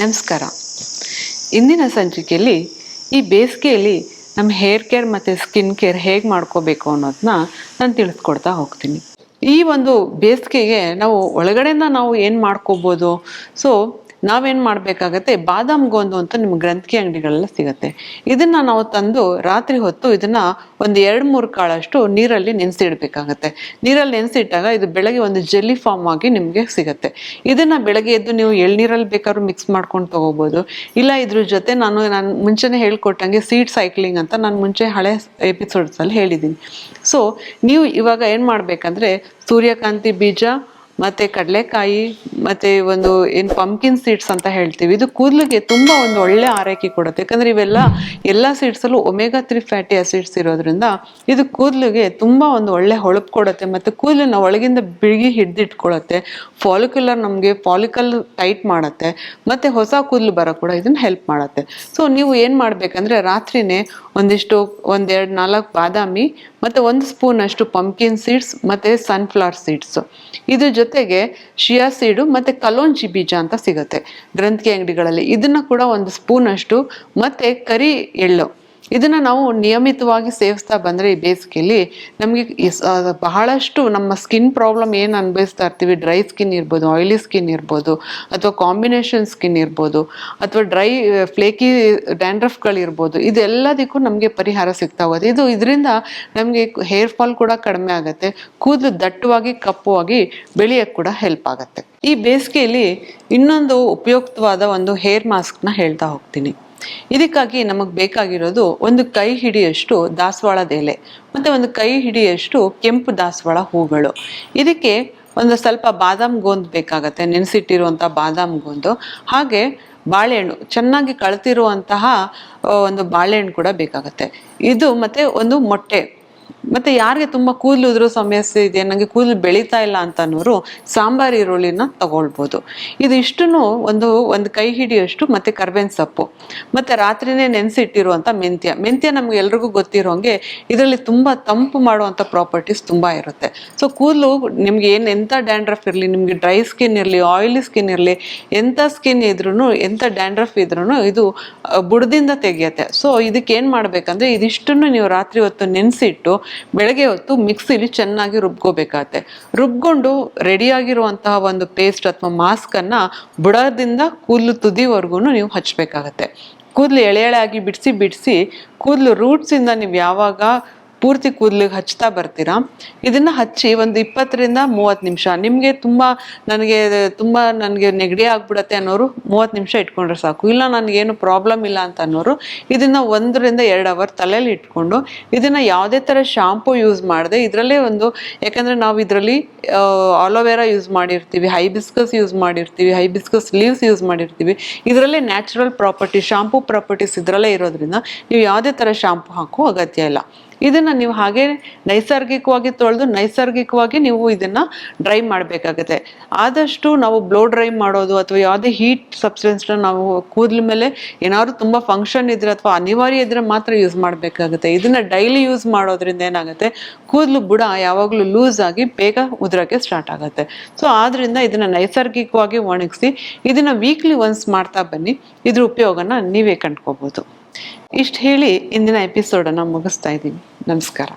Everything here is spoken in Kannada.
ನಮಸ್ಕಾರ. ಇಂದಿನ ಸಂಚಿಕೆಯಲ್ಲಿ ಈ ಬೇಸಿಗೆಯಲ್ಲಿ ನಮ್ಮ ಹೇರ್ ಕೇರ್ ಮತ್ತು ಸ್ಕಿನ್ ಕೇರ್ ಹೇಗೆ ಮಾಡ್ಕೋಬೇಕು ಅನ್ನೋದನ್ನ ನಾನು ತಿಳಿಸ್ಕೊಡ್ತಾ ಹೋಗ್ತೀನಿ. ಈ ಒಂದು ಬೇಸಿಗೆಗೆ ನಾವು ಒಳಗಡೆಯಿಂದ ನಾವು ಏನು ಮಾಡ್ಕೋಬೋದು? ಸೊ ನಾವೇನು ಮಾಡಬೇಕಾಗತ್ತೆ? ಬಾದಾಮ್ ಗೋಂದು ಅಂತ ನಿಮ್ಮ ಗ್ರಂಥಿ ಅಂಗಡಿಗಳೆಲ್ಲ ಸಿಗುತ್ತೆ. ಇದನ್ನ ನಾವು ತಂದು ರಾತ್ರಿ ಹೊತ್ತು ಇದನ್ನ ಒಂದು ಎರಡು ಮೂರು ಕಾಳಷ್ಟು ನೀರಲ್ಲಿ ನೆನೆಸಿಡ್ಬೇಕಾಗತ್ತೆ ನೀರಲ್ಲಿ ನೆನೆಸಿಟ್ಟಾಗ ಇದು ಬೆಳಗ್ಗೆ ಒಂದು ಜೆಲ್ಲಿ ಫಾರ್ಮ್ ಆಗಿ ನಿಮಗೆ ಸಿಗುತ್ತೆ. ಇದನ್ನ ಬೆಳಗ್ಗೆ ಎದ್ದು ನೀವು ಎಳ್ನೀರಲ್ಲಿ ಬೇಕಾದ್ರೂ ಮಿಕ್ಸ್ ಮಾಡ್ಕೊಂಡು ತೊಗೋಬೋದು. ಇಲ್ಲ ಇದ್ರ ಜೊತೆ ನಾನು ನಾನು ಮುಂಚೆನೇ ಹೇಳ್ಕೊಟ್ಟಂಗೆ ಸೀಡ್ ಸೈಕ್ಲಿಂಗ್ ಅಂತ ನಾನು ಮುಂಚೆ ಹಳೆ ಎಪಿಸೋಡ್ಸಲ್ಲಿ ಹೇಳಿದ್ದೀನಿ. ಸೊ ನೀವು ಇವಾಗ ಏನು ಮಾಡಬೇಕಂದ್ರೆ ಸೂರ್ಯಕಾಂತಿ ಬೀಜ, ಮತ್ತೆ ಕಡಲೆಕಾಯಿ ಮತ್ತೆ ಒಂದು ಏನ್ ಪಂಪ್ಕಿನ್ ಸೀಡ್ಸ್ ಅಂತ ಹೇಳ್ತೀವಿ, ಇದು ಕೂದಲಿಗೆ ತುಂಬಾ ಒಂದು ಒಳ್ಳೆ ಆರೈಕೆ ಕೊಡುತ್ತೆ. ಯಾಕಂದ್ರೆ ಇವೆಲ್ಲ ಎಲ್ಲ ಸೀಡ್ಸಲ್ಲೂ ಒಮೆಗಾ ತ್ರೀ ಫ್ಯಾಟಿ ಆಸಿಡ್ಸ್ ಇರೋದ್ರಿಂದ ಇದು ಕೂದಲಿಗೆ ತುಂಬಾ ಒಂದು ಒಳ್ಳೆ ಹೊಳಪು ಕೊಡುತ್ತೆ ಮತ್ತೆ ಕೂದಲನ್ನ ಒಳಗಿಂದ ಬಿಳಿಗಿ ಹಿಡ್ದಿಟ್ಕೊಳತ್ತೆ. ಫಾಲಿಕ್ಯುಲರ್ ನಮಗೆ ಫಾಲಿಕಲ್ ಟೈಟ್ ಮಾಡುತ್ತೆ, ಮತ್ತೆ ಹೊಸ ಕೂದಲು ಬರೋ ಕೂಡ ಇದನ್ನ ಹೆಲ್ಪ್ ಮಾಡುತ್ತೆ. ಸೊ ನೀವು ಏನು ಮಾಡ್ಬೇಕಂದ್ರೆ ರಾತ್ರಿನೇ ಒಂದಿಷ್ಟು, ಒಂದೆರಡು ನಾಲ್ಕು ಬಾದಾಮಿ ಮತ್ತೆ ಒಂದು ಸ್ಪೂನ್ ಅಷ್ಟು ಪಂಪ್ಕಿನ್ ಸೀಡ್ಸ್ ಮತ್ತೆ ಸನ್ಫ್ಲವರ್ ಸೀಡ್ಸ್ ಇದ್ರ ಜೊತೆಗೆ ಶಿಯಾ ಸೀಡು ಮತ್ತೆ ಕಲೋಂಜಿ ಬೀಜ ಅಂತ ಸಿಗುತ್ತೆ. ಗ್ರಂಥಿ ಅಂಗಡಿಗಳಲ್ಲಿ. ಇದನ್ನ ಕೂಡ ಒಂದು ಸ್ಪೂನ್ ಅಷ್ಟು, ಮತ್ತೆ ಕರಿ ಎಳ್ಳು. ಇದನ್ನ ನಾವು ನಿಯಮಿತವಾಗಿ ಸೇವಿಸ್ತಾ ಬಂದ್ರೆ ಈ ಬೇಸಿಗೆಯಲ್ಲಿ ನಮಗೆ ಬಹಳಷ್ಟು ನಮ್ಮ ಸ್ಕಿನ್ ಪ್ರಾಬ್ಲಮ್ ಏನು ಅನುಭವಿಸ್ತಾ ಇರ್ತೀವಿ ಡ್ರೈ ಸ್ಕಿನ್ ಇರ್ಬೋದು ಆಯಿಲಿ ಸ್ಕಿನ್ ಇರ್ಬೋದು, ಅಥವಾ ಕಾಂಬಿನೇಷನ್ ಸ್ಕಿನ್ ಇರ್ಬೋದು, ಅಥವಾ ಡ್ರೈ ಫ್ಲೇಕಿ ಡ್ಯಾಂಡ್ರಫ್ಗಳಿರ್ಬೋದು ಇದೆಲ್ಲದಕ್ಕೂ ನಮಗೆ ಪರಿಹಾರ ಸಿಗ್ತಾ ಹೋಗುತ್ತೆ. ಇದು ಇದರಿಂದ ನಮಗೆ ಹೇರ್ ಫಾಲ್ ಕೂಡ ಕಡಿಮೆ ಆಗುತ್ತೆ, ಕೂದಲು ದಟ್ಟವಾಗಿ, ಕಪ್ಪುವಾಗಿ ಬೆಳೆಯಕ್ಕೆ ಕೂಡ ಹೆಲ್ಪ್ ಆಗುತ್ತೆ. ಈ ಬೇಸಿಗೆಯಲ್ಲಿ ಇನ್ನೊಂದು ಉಪಯುಕ್ತವಾದ ಒಂದು ಹೇರ್ ಮಾಸ್ಕ್ನ ಹೇಳ್ತಾ ಹೋಗ್ತೀನಿ. ಇದಕ್ಕಾಗಿ ನಮಗೆ ಬೇಕಾಗಿರೋದು ಒಂದು ಕೈ ಹಿಡಿಯಷ್ಟು ದಾಸವಾಳದ ಎಲೆ, ಮತ್ತೆ ಒಂದು ಕೈ ಹಿಡಿಯಷ್ಟು ಕೆಂಪು ದಾಸವಾಳ ಹೂಗಳು. ಇದಕ್ಕೆ ಒಂದು ಸ್ವಲ್ಪ ಬಾದಾಮ್ ಗೋಂದು ಬೇಕಾಗತ್ತೆ ನೆನೆಸಿಟ್ಟಿರುವಂಥ ಬಾದಾಮ್ ಗೋಂದು. ಹಾಗೆ ಬಾಳೆಹಣ್ಣು, ಚೆನ್ನಾಗಿ ಕಳ್ತಿರುವಂತಹ ಒಂದು ಬಾಳೆಹಣ್ಣು ಕೂಡ ಬೇಕಾಗತ್ತೆ. ಇದು ಮತ್ತೆ ಒಂದು ಮೊಟ್ಟೆ ಮತ್ತೆ ಯಾರಿಗೆ ತುಂಬಾ ಕೂದಲು ಉದುರೋ ಸಮಸ್ಯೆ ಇದೆ ನನಗೆ ಕೂದಲು ಬೆಳೀತಾ ಇಲ್ಲ ಅಂತ ಅನ್ನೋರು ಸಾಂಬಾರ್ ಈರುಳ್ಳಿನ ತಗೊಳ್ಬೋದು. ಇದು ಇಷ್ಟನ್ನು ಒಂದು ಒಂದು ಕೈ ಹಿಡಿಯಷ್ಟು ಮತ್ತೆ ಕರ್ಬೇವಿನ ಸೊಪ್ಪು, ಮತ್ತೆ ರಾತ್ರಿನೇ ನೆನೆಸಿಟ್ಟಿರುವಂಥ ಮೆಂತ್ಯ. ಮೆಂತ್ಯ ನಮ್ಗೆ ಎಲ್ರಿಗೂ ಗೊತ್ತಿರೋಂಗೆ ಇದರಲ್ಲಿ ತುಂಬಾ ತಂಪು ಮಾಡುವಂಥ ಪ್ರಾಪರ್ಟೀಸ್ ತುಂಬಾ ಇರುತ್ತೆ. ಸೊ ಕೂದಲು ನಿಮ್ಗೆ ಏನು ಎಂಥ ಡ್ಯಾಂಡ್ರಫ್ ಇರಲಿ, ನಿಮ್ಗೆ ಡ್ರೈ ಸ್ಕಿನ್ ಇರಲಿ ಆಯಿಲಿ ಸ್ಕಿನ್ ಇರಲಿ ಎಂಥ ಸ್ಕಿನ್ ಇದ್ರೂ ಎಂಥ ಡ್ಯಾಂಡ್ರಫ್ ಇದ್ರೂ ಇದು ಬುಡದಿಂದ ತೆಗೆಯುತ್ತೆ. ಸೊ ಇದಕ್ಕೆ ಏನು ಮಾಡ್ಬೇಕಂದ್ರೆ ಇದಿಷ್ಟನ್ನು ನೀವು ರಾತ್ರಿ ಹೊತ್ತು ನೆನೆಸಿಟ್ಟು ಬೆಳಗ್ಗೆ ಹೊತ್ತು ಮಿಕ್ಸಿಲಿ ಚೆನ್ನಾಗಿ ರುಬ್ಕೋಬೇಕಾಗತ್ತೆ. ರುಬ್ಕೊಂಡು ರೆಡಿಯಾಗಿರುವಂತಹ ಒಂದು ಪೇಸ್ಟ್ ಅಥವಾ ಮಾಸ್ಕನ್ನು ಬುಡದಿಂದ ಕೂದಲು ತುದಿವರೆಗೂ ನೀವು ಹಚ್ಚಬೇಕಾಗತ್ತೆ ಕೂದಲು ಎಳೆ ಎಳೆ ಆಗಿ ಬಿಡಿಸಿ ಬಿಡಿಸಿ ಕೂದಲು ರೂಟ್ಸಿಂದ ನೀವು ಯಾವಾಗ ಪೂರ್ತಿ ಕೂದಲಿಗೆ ಹಚ್ತಾ ಬರ್ತೀರಾ? ಇದನ್ನ ಹಚ್ಚಿ ಒಂದು ಇಪ್ಪತ್ತರಿಂದ ಮೂವತ್ತು ನಿಮಿಷ. ನಿಮಗೆ ತುಂಬ ನನಗೆ ತುಂಬ ನನಗೆ ನೆಗಡಿ ಆಗ್ಬಿಡತ್ತೆ ಅನ್ನೋರು ಮೂವತ್ತು ನಿಮಿಷ ಇಟ್ಕೊಂಡ್ರೆ ಸಾಕು. ಇಲ್ಲ, ನನಗೇನು ಪ್ರಾಬ್ಲಮ್ ಇಲ್ಲ ಅಂತ ಅನ್ನೋರು ಇದನ್ನ ಒಂದರಿಂದ ಎರಡು ಅವರ್ ತಲೆಯಲ್ಲಿ ಇಟ್ಕೊಂಡು ಇದನ್ನ ಯಾವುದೇ ಥರ ಶಾಂಪೂ ಯೂಸ್ ಮಾಡದೆ, ಇದರಲ್ಲೇ ಒಂದು, ಯಾಕಂದ್ರೆ ನಾವು ಇದರಲ್ಲಿ ಆಲೋವೆರಾ ಯೂಸ್ ಮಾಡಿರ್ತೀವಿ ಹೈಬಿಸ್ಕಸ್ ಯೂಸ್ ಮಾಡಿರ್ತೀವಿ ಹೈಬಿಸ್ಕಸ್ ಲೀವ್ಸ್ ಯೂಸ್ ಮಾಡಿರ್ತೀವಿ. ಇದರಲ್ಲೇ ನ್ಯಾಚುರಲ್ ಪ್ರಾಪರ್ಟಿ ಶಾಂಪೂ ಪ್ರಾಪರ್ಟೀಸ್ ಇದರಲ್ಲೇ ಇರೋದ್ರಿಂದ ನೀವು ಯಾವುದೇ ಥರ ಶಾಂಪು ಹಾಕೋ ಅಗತ್ಯ ಇಲ್ಲ. ಇದನ್ನ ನೀವು ಹಾಗೆ ನೈಸರ್ಗಿಕವಾಗಿ ತೊಳೆದು ನೈಸರ್ಗಿಕವಾಗಿ ನೀವು ಇದನ್ನ ಡ್ರೈ ಮಾಡಬೇಕಾಗುತ್ತೆ. ಆದಷ್ಟು ನಾವು ಬ್ಲೋ ಡ್ರೈ ಮಾಡೋದು ಅಥವಾ ಯಾವುದೇ ಹೀಟ್ ಸಬ್ಸ್ಟೆನ್ಸ್ನ ನಾವು ಕೂದಲ ಮೇಲೆ ಏನಾದ್ರು ತುಂಬ ಫಂಕ್ಷನ್ ಇದ್ರೆ ಅಥವಾ ಅನಿವಾರ್ಯ ಇದ್ರೆ ಮಾತ್ರ ಯೂಸ್ ಮಾಡಬೇಕಾಗುತ್ತೆ. ಇದನ್ನ ಡೈಲಿ ಯೂಸ್ ಮಾಡೋದ್ರಿಂದ ಏನಾಗುತ್ತೆ? ಕೂದಲು ಬುಡ ಯಾವಾಗಲೂ ಲೂಸ್ ಆಗಿ ಬೇಗ ಉದ್ರಕ್ಕೆ ಸ್ಟಾರ್ಟ್ ಆಗುತ್ತೆ. ಸೊ ಆದ್ರಿಂದ ಇದನ್ನ ನೈಸರ್ಗಿಕವಾಗಿ ಒಣಗಿಸಿ, ಇದನ್ನ ವೀಕ್ಲಿ ಒನ್ಸ್ ಮಾಡ್ತಾ ಬನ್ನಿ. ಇದ್ರ ಉಪಯೋಗನ ನೀವೇ ಕಂಡ್ಕೋಬಹುದು ಇಷ್ಟು ಹೇಳಿ ಇಂದಿನ ಎಪಿಸೋಡನ್ನು ಮುಗಿಸ್ತಾ ಇದ್ದೀನಿ. ನಮಸ್ಕಾರ.